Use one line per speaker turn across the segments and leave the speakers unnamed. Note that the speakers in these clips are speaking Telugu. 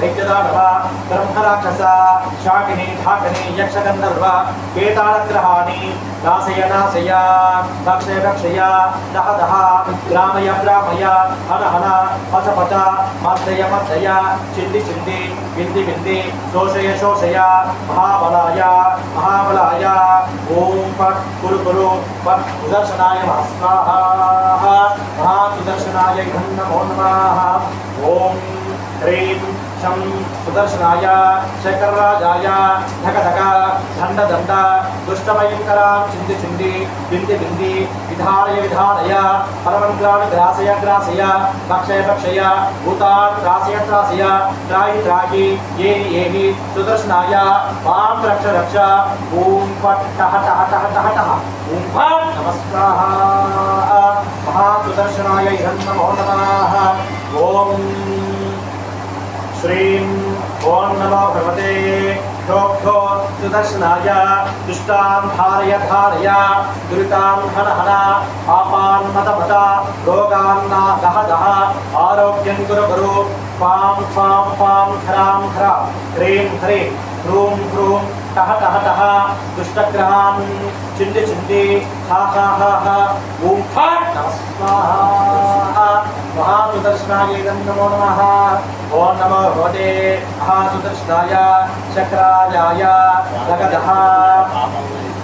ویار برحم شاغنی ٹھاکنی یشندر گراس ناسیا ہل ہن پچ پچ مندیا مندیا چند چھندی بن بھندی توشی شوشیا مہابلایا مہابلایا پٹ پٹرشنا مہاتی درشنا హ్రీం శం సుదర్శనాయ శంకరరాజాయ ధక ధక దండ దండ దుష్టభయంకరాం చింది చింది బింది బింది విధానయ విధానయ పరమంత్రాన్ని గ్రాసయ గ్రాసయ భక్షయ భక్షయ భూతాన్ గ్రాసయ గ్రాసయ త్రాయి త్రాయి ఏహి ఏహి సుదర్శనాయ మాం రక్ష రక్ష ఓం పట్ టహ టహ టహ టహ టహ. ఓం ఫట్ నమస్కార. మహాసుదర్శనాయ ఇహం నమో నమః ఓం శ్రీం ఓం నమో భగవతే ఠోక్షో సుదర్శనాయ దుష్టాం ధారయ ధారయ దురితాం హన హన పాపాన్ మత మత రోగాన్న దహ దహ ఆరోగ్యం గురు గురు పాం పాం పాం ఖరాం ఖర హ్రీం హ్రీం హ్రూం హ్రూం టహ టహ టహ దుష్టగ్రహాం చింది చింది హా హా హా హా ఓం ఫట్ నమస్వాహ మహాసుదర్శనాయ ఇదం నమో నమః ఓం నమో భగవతే మహాసుదర్శనాయ చక్రాయాయ లగదః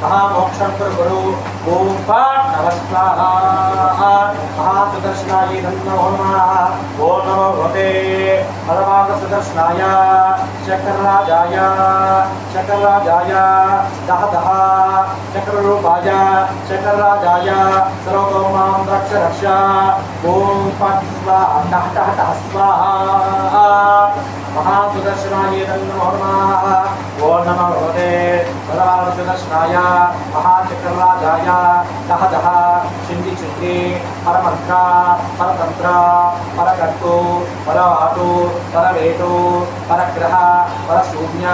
గురు మహామోక్షం కురు కురు ఓం ఫట్ నమస్కార మహాసుదర్శనాయ ఇదం నమో. నమః ఓం నమో భగవతే పరమాగ సుదర్శనాయ చక్రరాజాయ చక్రరాజాయ దహ దహ చక్రరూపాయ చక్రరాజాయ సర్వతోమాం రక్ష రక్ష ఓం ఫట్ స్వాహ టహ టహ టహ స్వాహ ఓం నమో భగవతే పరమాగ సుదర్శనాయ మహాచక్రరాజాయ దహ దహ చింది చింది పరమంత్ర పరతంత్ర పరకర్తు పరవాటు పరవేటు పరగ్రహ పరశూన్య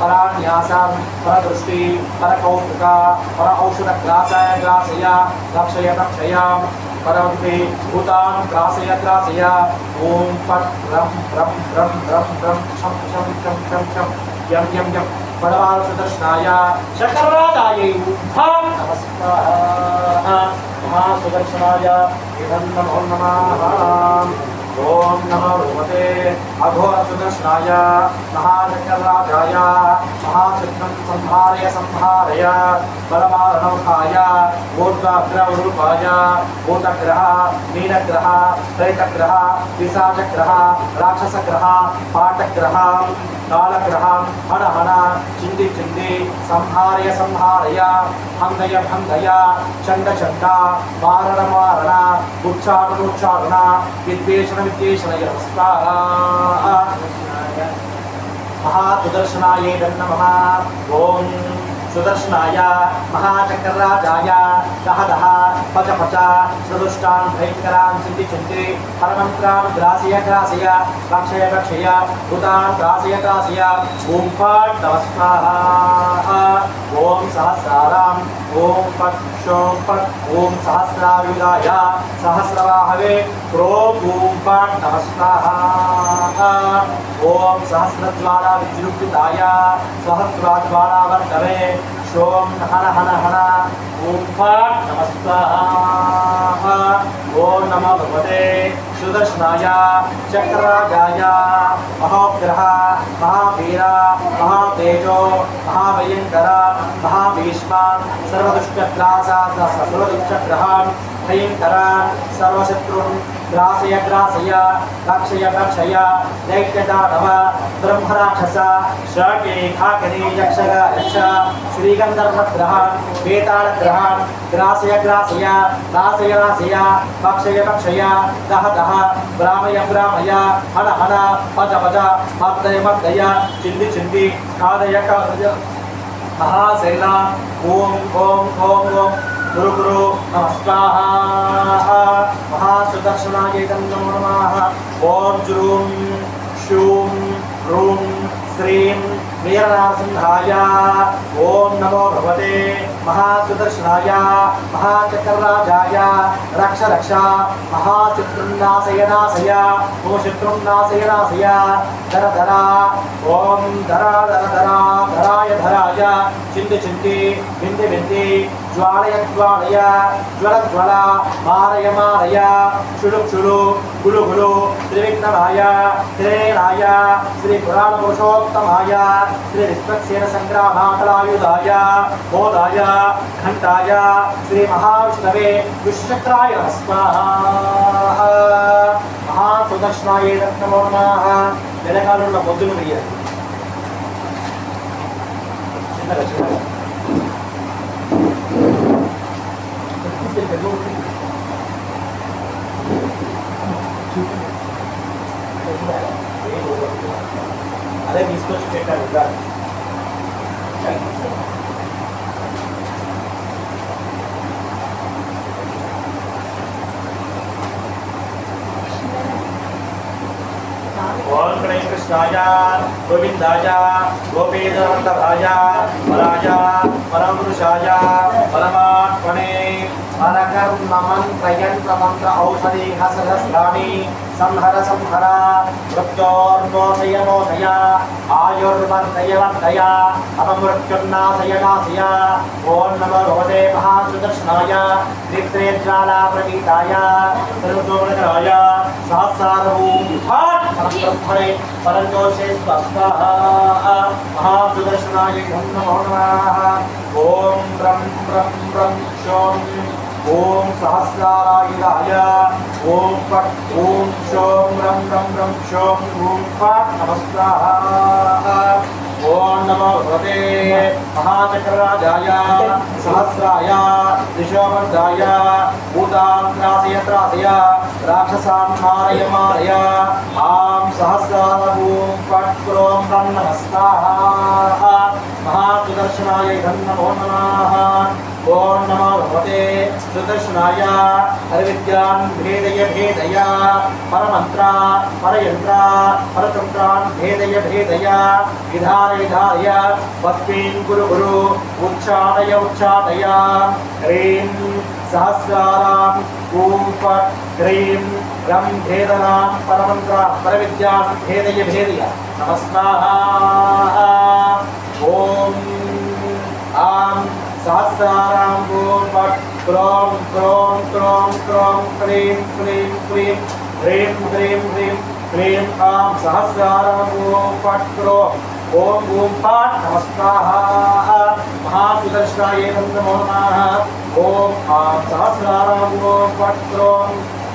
పరాన్యాసం పరదృష్టి పరకౌతుక పర ఔషధ గ్రాసాయ గ్రాసయ రక్షయ రక్షయాం పరవంతి భూతాన్ గ్రాసయ గ్రాసయ ఓం పట్ రం రం రం రం రం క్షం క్షం క్షం క్షం క్షం యం యం యం పడవాల సుదర్శనాయ చక్రరాజాయ ఉద్ధాం నమస్కార మహాసుదర్శనాయ ఇదం నమో د مہاچکار سمارے سمارا پلم بولا گروپا گرہ پیساچر پاٹ گرہ کا உச்சாரணோச்சாரணா வித்வேஷண வித்வேஷணயஸ்தாஹ மகாபுதர்ஷனாயே நம ஓம் సుదర్శనాయ మహాచక్రరాజాయ దహ దహ పచ పచ సదుష్టాన్ భయంకరాన్ చింతి చింతి పరమంత్రాన్ గ్రాసయ గ్రాసయ రక్షయ రక్షయ భూతాన్ గ్రాసయ గ్రాసయ ఓం ఫట్ నమస్కార ఓం సహస్రారాం ఓం ఫట్ షోం ఫట్ ఓం సహస్రాయుధాయ సహస్రవాహవే క్రోం ఓం ఫట్ నమస్కార ఓం సహస్రద్వారా విజృంభితాయ సహస్రాద్వారా వర్తవే శోం హర హర హర ఓం ఫాట్ నమస్కార ఓం నమ భగవతే సుదర్శనాయ చక్రరాజాయ మహోగ్రహ మహావీర మహాతేజో మహాభయంకర మహాభీష్మాన్ సర్వదుష్టగ్రాసా సర్వదుష్టగ్రహాన్ భయంకరాన్ సర్వశత్రున్ ద్రాసయ ద్రాసయ రక్షయ రక్షయ దైత్యదానవ బ్రహ్మరాక్షస షాకిని ఖాకిని యక్షగ యక్ష శ్రీగంధర్వ గ్రహాన్ వేతాళ గ్రహాన్ గ్రాసయ గ్రాసయ దాసయ రాసయ భక్షయ భక్షయ దహ దహ బ్రాహ్మయ బ్రాహ్మయ హణ హణ పజ పజ మద్దయ మద్దయ చింది చింది కాదయ కాదయ మహాశైలా ఓం ఓం ఓం ఓం گرو گرو نمسکار مہاسنا جو شون روم نموتے మహాసుదర్శనాయ మహాచక్రరాజాయ రక్ష రక్ష మహాశత్రున్నాశయ నాశయ ఓ శత్రున్నాశయ నాశయ ధర ధర ఓం ధర ధర ధర ధరాయ ధరాయ చింది చింది వింది వింది జ్వాలయ జ్వాలయ జ్వల జ్వల మారయ మారయ క్షుడు క్షుడు గులు గులు త్రివిఘ్నమాయ త్రినేనాయ శ్రీ పురాణ పురుషోత్తమాయ శ్రీ విశ్వక్సేన సంగ్రామాకలాయుధాయ బోధాయ ఘంటాయ శ్రీ మహావిష్ణవే విశ్వచక్రాయ స్వాహ. మహాసుదర్శనాయ నమో నమః. వెనకాలంలో వెయ్యాలి. చిన్నగా చిన్నగా అదే తీసుకొచ్చి పెట్టాను ఓం గణేశ కృష్ణాయ గోవిందాయ గోపీజనవంతభాయ వరాయ పరమపురుషాయ పరమాత్మనే. పరకర్మ మంత్రయంత్ర మంత్ర ఔషధి హసహస్రాణి సంహర సంహర మృత్యోర్మోదయ మోదయ ఆయుర్వర్ధయ వర్ధయ అపమృత్యుర్నాశయ నాశయ ఓం నమ రోదే మహాసుదర్శనాయ నిత్రేజ్వాలా ప్రవీతాయ సర్వతోమనకరాయ సహస్రారభూం పరబ్రహ్మణే పరంజోషే స్వస్థః మహాసుదర్శనాయ నమో నమః ఓం బ్రం బ్రం బ్రం శోం نمس مہاچکردا رکس محدود ఓం నమో భగవతే సుదర్శనాయ హరివిద్యాన్ భేదయ భేదయ పరమంత్ర పరయంత్ర పరతంత్రాన్ భేదయ భేదయ విధాన విధాయ భక్తిన్ గురు గురు ఉచ్చాటయ ఉచ్చాటయ హ్రీం సహస్రారాం ఓం ఫట్ హ్రీం రం భేదనాం పరమంత్ర పరవిద్యాన్ భేదయ భేదయ నమస్కార ఓం سہرارا سہو پکر محاشا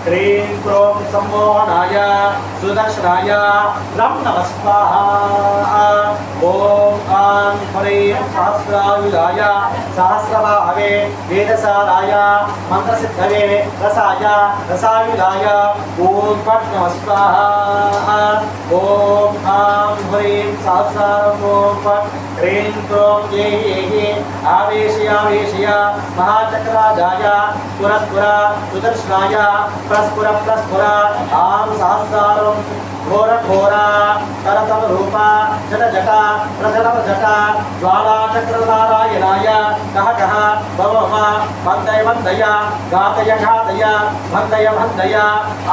ہر سموہنادرشنا سہسرایا سہد سارا مند سی رس رسایام اسی سہو پٹ آ ماہچکردایاد ప్రస్ఫుర ప్రస్ఫుర ఆం సహస్రారం ఘోర ఘోర తరతమ రూప జట జట ప్రజల జట జ్వాలా చక్రనారాయణాయ కహ కహ భవమ వందయ వందయ ఘాతయ ఘాతయ వందయ వందయ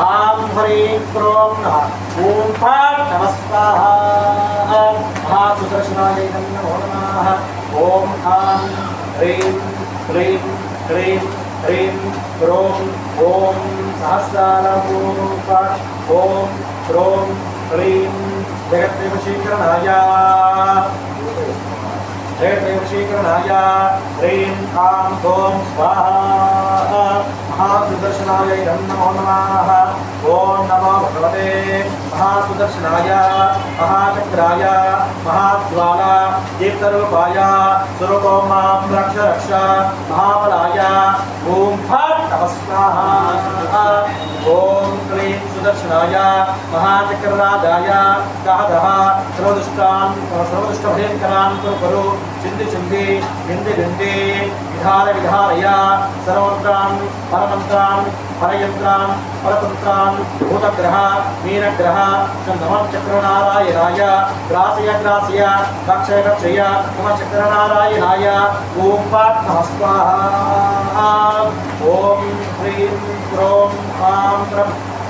ఆం హ్రీం క్రోం నమః. ఓం ఫాట్ నమస్కార మహాసుదర్శనాయ నమో నమః. ఓం ఆం హ్రీం హ్రీం హ్రీం హ్రీం క్రోం ఓం సహస్రారూప ఓం హ్రోం హ్రీం జగద్విభశీకరణాయ జగద్విభశీకరణాయ హ్రీం ఆం ఓం స్వాహ. మహాసుదర్శనాయ నమో నమః. ఓం నమో భగవతే మహాసుదర్శనాయ మహాచక్రాయ మహాద్వాల దీప్తరూపాయ స్వరూపో రక్ష రక్ష మహాబలాయ భూంభా నమస్కారం ఓం క్లీం సుదర్శనాయ మహాచక్రరాజాయ దాదహ సర్వదుష్టాన్ సర్వదుష్టభయంకరాన్ కురు చింది చింది వింది వింది విధార విధారయ సర్వత్రాన్ పరమంత్రాన్ పరయంత్రాన్ పరతంత్రాన్ భూతగ్రహ మీనగ్రహ నమచక్రనారాయణాయ గ్రాసయ గ్రాసయ రక్షయ రక్షయ నమచక్రనారాయణాయ ఓం పాట్ నమస్వాహ ఓం హ్రీం క్రోం ఆం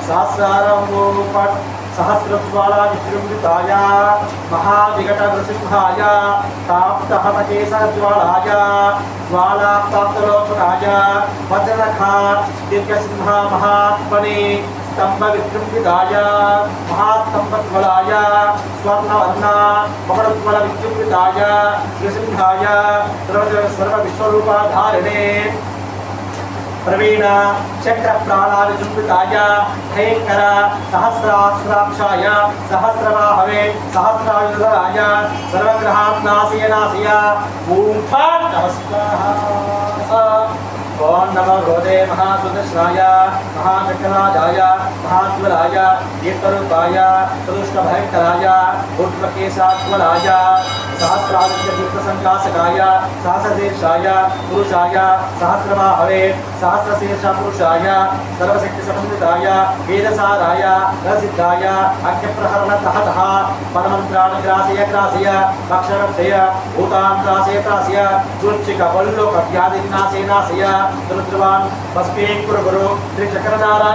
సహస్రారంభోపట్ సహస్రద్వారా విజృంభితాయ మహావిఘట నృసింహాయ తాప్తహతకేశరజ్వాలాయ జ్వాలాప్తాప్తలోకరాయ వజ్రనఖ దీర్ఘసింహ మహాత్మనే स्तंभ विद्युम्बिताय महास्तंभज्वलाय स्वर्णवर्णा मकरज्वल विद्युम्बिताय नृसिंहाय सर्वविश्वरूपाधारिणे ప్రవీణ చక్ర ప్రాణావిజృంభితాయ భయంకర సహస్రాస్రాక్షాయ సహస్రవాహవే సహస్రాయుధరాయ సర్వగ్రహాన్ నాశయ నాశయ ఓం ఫట్ او نم روز مہا سدایا مہاشنا چھوٹبایا سہسراد سہرما ہر سہسر شیر پوشا سروکداسی آج پرہر تحت پہ منتراسیات درچکلوک ری چکردارا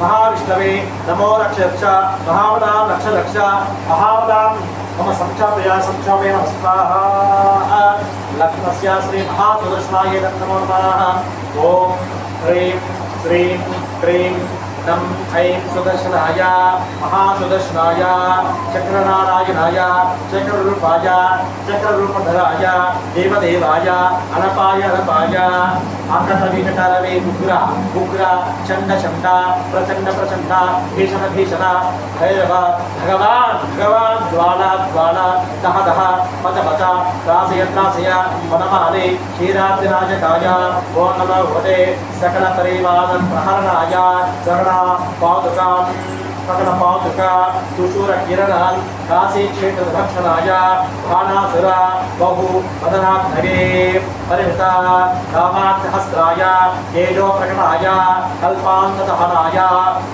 مہاویشو نمو ل مہاش محاوریہ مہاسرشنا چکر نارایا چکر چکراج دیر دیا چنڈ چنڈا بھیشن بھائی ہے شی راجا سکل பாதுகா சகல பாதுகா சுசூர கிரணால் காசி கஷேத்திர தக்ஷராஜ பானாசுரா பகு பதநாத் நகே பரிமிதா காமாத் ஹஸ்திராஜ கேஜோ பிரகடாஜ கல்பாந்ததஹராஜ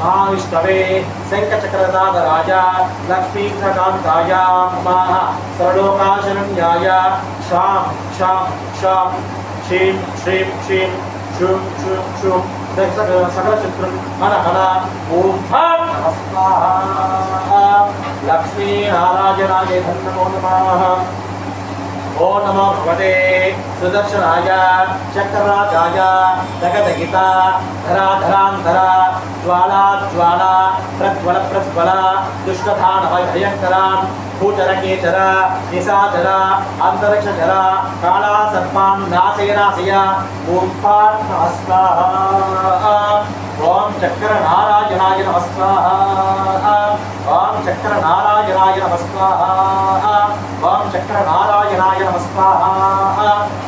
மகாவிஷ்ணவே சங்கச்சக்கரதாதராஜ லக்ஷ்மீந்திரகாந்தாஜ மாஹ சரணோகாசனம்யாய ஷாம் ஷாம் ஷாம் ஷீம் ஷீம் ஷீம் ஷும் ஷும் ஷும் ஷும் సకలచిత్రం మన కళ ఓం లక్ష్మీనారాయణాయ ధన్యమో నమః. ఓ నమో భగవతే సుదర్శనాయ చక్రరాజాయ జగదగిత ధరాధరాంతర జ్వాలా జ్వాల ప్రజ్వల ప్రజ్వల దుష్టధానవ భయంకరాన్ భూచర కేచర నిశాచర అంతరిక్షచర కాళా సర్పాన్ నాశయ నాశయ ఓం పాట్ నమస్కార ఓం చక్ర నారాయణాయ నమస్కార ఓం చక్ర నారాయణాయ నమస్కార చక్రనారాయణాయ నమస్వాహ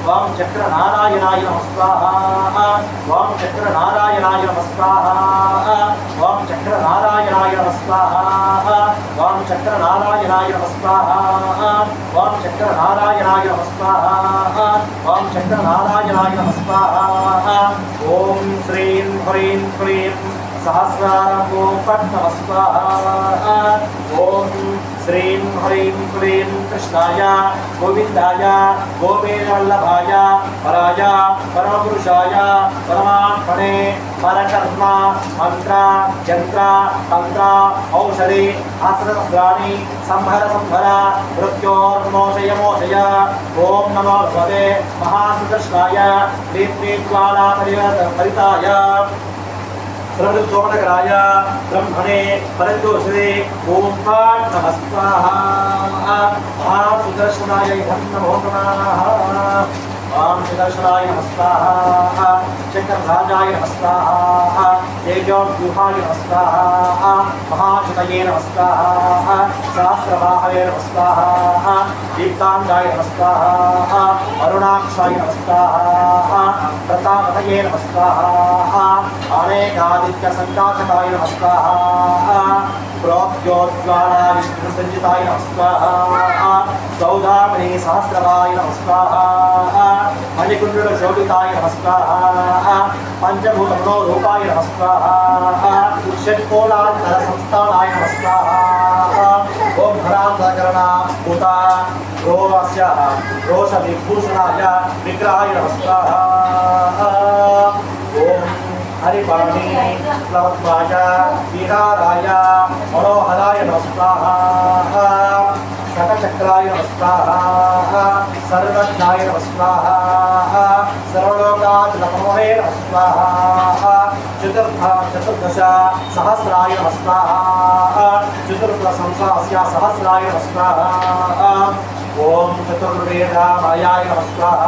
వాం చక్రనారాయణాయ నమస్వాహ వాం చక్రనారాయణాయ నమస్వాహ వాం చక్రనారాయణాయ నమస్వాహ వాం చక్రనారాయణాయ నమస్వాహ వాం చక్రనారాయణాయ నమస్వాహ వాం చక్రనారాయణాయ నమస్వాహ ఓం శ్రీం హ్రీం హ్రీం సహస్రారం ఓం పద్మస్వాహ ఓం శ్రీం హ్రీం క్లీం కృష్ణాయ గోవిందాయ గోపేవల్లభాయ పరాయ పరమపురుషాయ పరమాత్మనే పరకర్మ మంత్ర యంత్ర తంత్ర ఔషధి ఆశ్రస్రాణి సంభర సంభర మృత్యోర్మోషయ మోషయ ఓం నమో భగవతే మహాసుకృష్ణాయ మహాసుదర్శనాయ దీప్తిజ్వాలా పరితాయ సరచోడకరాజా బ్రహ్మణే పరంజోషదే ఓం పాట్ నమస్తా సుదర్శనాయ నమోనా ఓం సుదర్శనాయ నమస్కార చక్రరాజాయ నమస్కార తేజోవ్యూహాయ నమస్కార మహాశతయే నమస్కార సహస్రవాహవే నమస్కార దీప్తాంగాయ నమస్కార అరుణాక్షాయ నమస్కార ప్రతాపతయే నమస్కార అనేకాదిత్య సంకాశకాయ నమస్కార ప్రోద్యోద్వారా విష్ణు సంజితాయ నమస్కార సౌదామణి సహస్రవాయ నమస్కార మణికుండుల శోభితాయ నమస్కార పంచభూత మనోరూపాయ నమస్కార షట్కోలాంతర సంస్థానాయ నమస్కార ఓం భరాంతకరణ భూత రోమస్య రోష విభూషణాయ విగ్రహాయ నమస్కార ఓం హరిపాణి ప్లవత్వాయ వీరారాయ మనోహరాయ నమస్కార శతచక్రాయ చతుర్థ చతుర్దశ సహస్రాయ నమస్కార చతుర్థ సంసాస్య సహస్రాయ నమస్కార ఓం చతుర్వేదాయ నమస్కార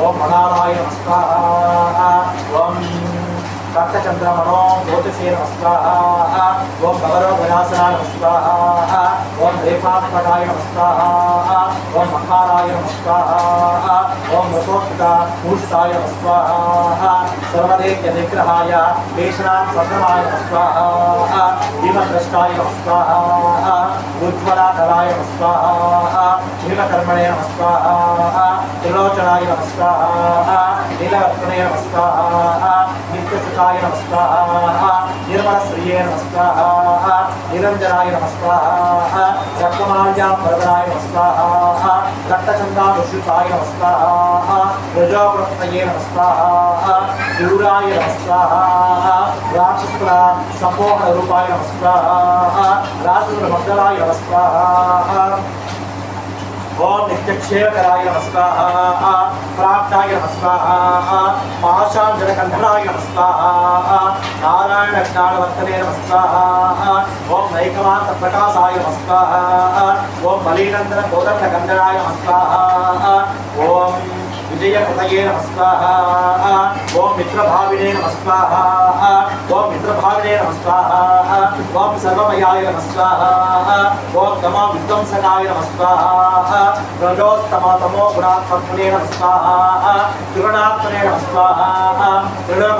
ఓం మణారాయ నమస్కార ఓం రక్తచంద్రమణో జ్యోతిషే నమస్కార ఓం భగవద్వయాసనాయ నమస్కార ఓం రేఖాత్మకాయ నమస్కార ఓం మకారాయ నమస్కార ఓం రసోత్త భూషితాయ నమస్కార సర్వదేత్య నిగ్రహాయ కేశనాం సద్రమాయ నమస్కార భీమద్రష్టాయ స్వాహ ఉజ్వలాధరాయ నమస్కార భీమకర్మణే నమస్కార త్రిలోచనాయ స్వాహ నీలవర్తనే స్వాహ నిత్యసుఖాయ నమస్కార నిర్మలశ్రిये నమస్కార నిరంజనాయ నమస్కార రక్తమాల్యాం వరదనాయ నమస్కార రక్తచందానుషితాయ నమస్కార ప్రజావృత్తయే నమస్కార శివురాయ నమస్కార రాక్షసుల సంమోహన రూపాయ నమస్కార రాజుల మంగళాయ నమస్కార ఓం నిత్యక్షేమకరాయ నమస్కార ప్రాప్తాయ నమస్కార పాశాంజనకంఠనాయ నమస్కార నారాయణ జ్ఞానవర్తనే నమస్కార ఓం నైకమాంత ప్రకాశాయ నమస్కార ఓం బలీనందన గోదండ గంధనాయ నమస్కార ఓం విజయకృతయే నమస్కార ఓం మిత్రభావినే నమస్కార ఓం మిత్రభావినే నమస్కార ఓం సర్వమయాయ నమస్కార ఓం తమా విధ్వంసకాయ నమస్కార రజోత్తమ తమో గుణాత్మనే నమస్కార త్రిగుణాత్మనే నమస్కార త్రిలోకదృక్యే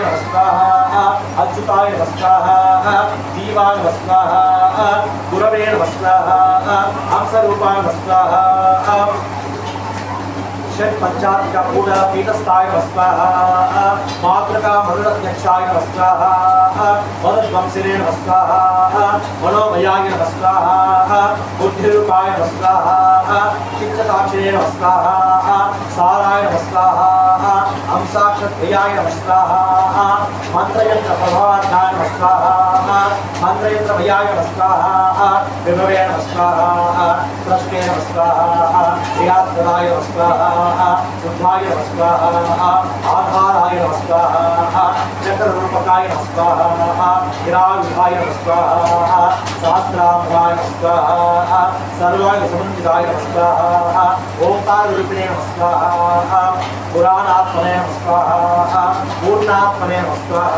دیوان وسکا اچتائے وسکا دیوان وسکا گروین وسکا ہمسروپان وسکا شن پنچات کا پورا پیتستائے وسکا ماتر کا مرد یکشائے وسکا مرد بمسرین وسکا منو بیائی وسکا بدھی روپائے وسکا شکتاکشرین وسکا سارائے وسکا హంసాక్షత్రియాయ నమస్కార మంత్రయంత్ర ప్రభావాధ్యాయ నమస్కార మంత్రయంత్ర భయాయ నమస్కార విభవే నమస్కార కృష్ణే నమస్కార క్రియాత్మదాయ నమస్కార శుద్ధాయ నమస్కార ఆధారాయ నమస్కార చక్రరూపకాయ నమస్కార హిరాయుధాయ నమస్కార సహస్రాముఖాయ నమస్కార సర్వాయ సముచితాయ నమస్కార ఓంకార రూపిణే నమస్కార పురాణాత్మనే నమస్కార పూర్ణాత్మనే నమస్కార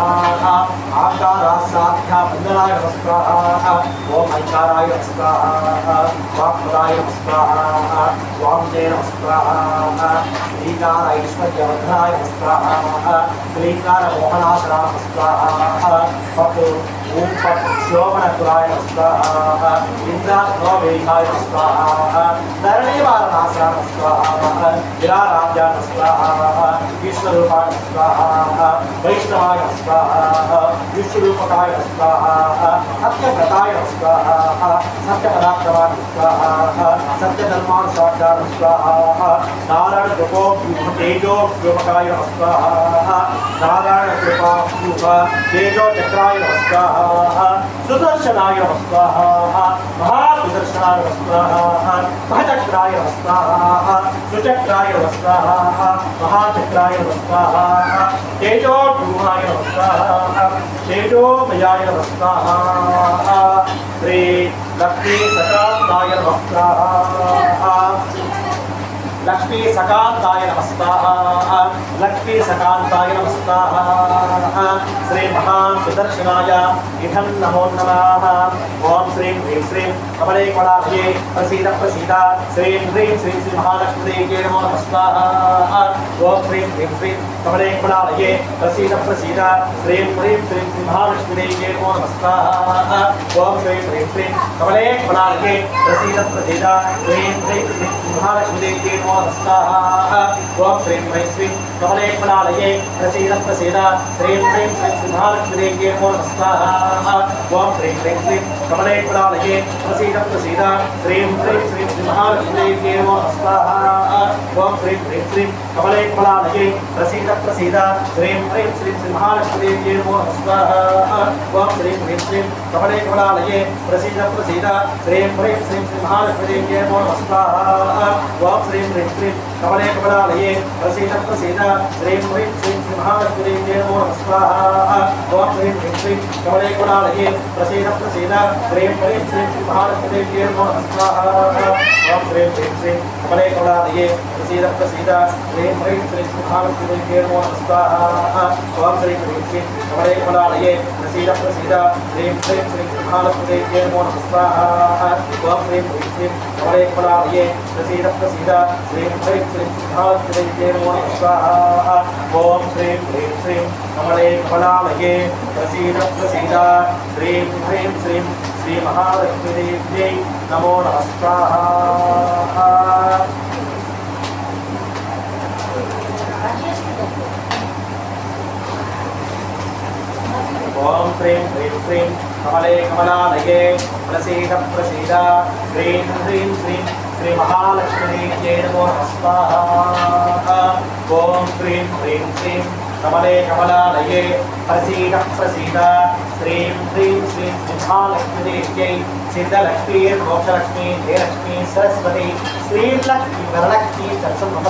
ఆకారాసాధ్య బంధనాయ నమస్కార ఓం ఐకారాయ నమస్కార వాక్పదాయ నమస్కార స్వామిదే నమస్కార శ్రీకార ఐశ్వర్యవర్ధనాయ నమస్కార శ్రీకార మోహనాసన నమస్కార పప్పు ఓం పప్పు శోభనకులాయ నమస్కార ఇంద్రావేహాయ నమస్కార ధరణీవారణాసన నమస్కార విరారాజ్య నమస్కార कृष्णरूपाय स्वाहाः वैष्णवाय स्वाहाः विष्णुरूपकाय स्वाहाः सत्यव्रताय स्वाहाः सत्यपराक्रमाय स्वाहाः सत्यधर्मानुसाक्षाय स्वाहाः नारायणकृपो तेजोव्योमकाय स्वाहाः नारायणकृपाभ्यूह तेजोचक्राय स्वाहाः सुदर्शनाय स्वाहाः महा महासुदर्शनाय स्वाहा महचक्राय स्वाहा सुचक्राय स्वाहा महाचक्राय स्वाहा तेजो भूमाय स्वाहा तेजोमयाय स्वाहा श्री लक्ष्मी सकात्ताय स्वाहा लक्ष्मी सकांताय नमस्ताः लक्ष्मी सकांताय नमस्ताः श्री महान सुदर्शनाय इधं नमो नमः ओम श्रीं ह्रीं श्रीं कमले कमलाभये प्रसीद प्रसीद श्रीं ह्रीं श्रीं श्री महालक्ष्मीदेव्यै नमो नमस्ताः ओम श्रीं ह्रीं श्रीं कमले कमलाभये प्रसीद प्रसीद श्रीं ह्रीं श्रीं श्री महालक्ष्मीदेव्यै नमो नमस्ताः ओम श्रीं ह्रीं श्रीं कमले कमलाभये प्रसीद प्रसीद श्रीं ह्रीं श्रीं श्री महालक्ष्मीदेव्यै नमो नमस्ताः ओम श्रीं ह्रीं श्रीं कमले कमलालये प्रसीद प्रसीद श्रीं ह्रीं श्रीं श्री महालक्ष्मीदेव्यै नमो नमस्ताः ओम श्रीं ह्रीं श्रीं कमले कमलालये प्रसीद प्रसीद श्रीं ह्रीं श्रीं श्री महालक्ष्मीदेव्यै नमो नमस्ताः ओम श्रीं ह्रीं श्रीं कमले कमलालये प्रसीद प्रसीद श्रीं ह्रीं श्रीं श्री महालक्ष्मीदेव्यै नमो नमस्ताः ओम श्रीं ह्रीं श्रीं कमले कमलालये प्रसीद प्रसीद श्रीं ह्रीं श्रीं श्री महालक्ष्मीदेव्यै नमो नमस्ताः ओम श्रीं ह्रीं श्रीं कमले कमलालये प्रसीद प्रसीद श्रीं ह्रीं श्रीं మహాలక్ష్మీ దేవో స్వాహ ఓం హ్రీం హ్రీం శ్రీ కమలే కుడాలహే ప్రసీద ప్రసీద హ్రీం హ్రీం శ్రీ మహాలక్ష్మీ దేవో స్వాహ ఓం హ్రీం హ్రీం శ్రీ కమలే కుడాలహే ప్రసీద ప్రసీద హ్రీం హ్రీం శ్రీ మహాలక్ష్మీ దేవో స్వాహ ఓం హ్రీం హ్రీం శ్రీ కమలే కుడాలహే ప్రసీద ప్రసీద హ్రీం హ్రీం Shri خالف يرمون حصاها واقرب واسلم وليك فلا Om Prem Prem Prem కమలే కమలాలయే ప్రసీద ప్రసీద హ్రీం హ్రీం శ్రీం శ్రీ మహాలక్ష్మీ నమో నమస్వాహ ఓం శ్రీం హ్రీం శ్రీం కమలే కమలాలయే ప్రసీద ప్రసీద శ్రీం హ్రీం శ్రీం శ్రీ మహాలక్ష్మీదేవ్యై సిద్ధలక్ష్మీ మోక్షలక్ష్మీ జయలక్ష్మీ సరస్వతి శ్రీలక్ష్మీ వరలక్ష్మీ దర్శనం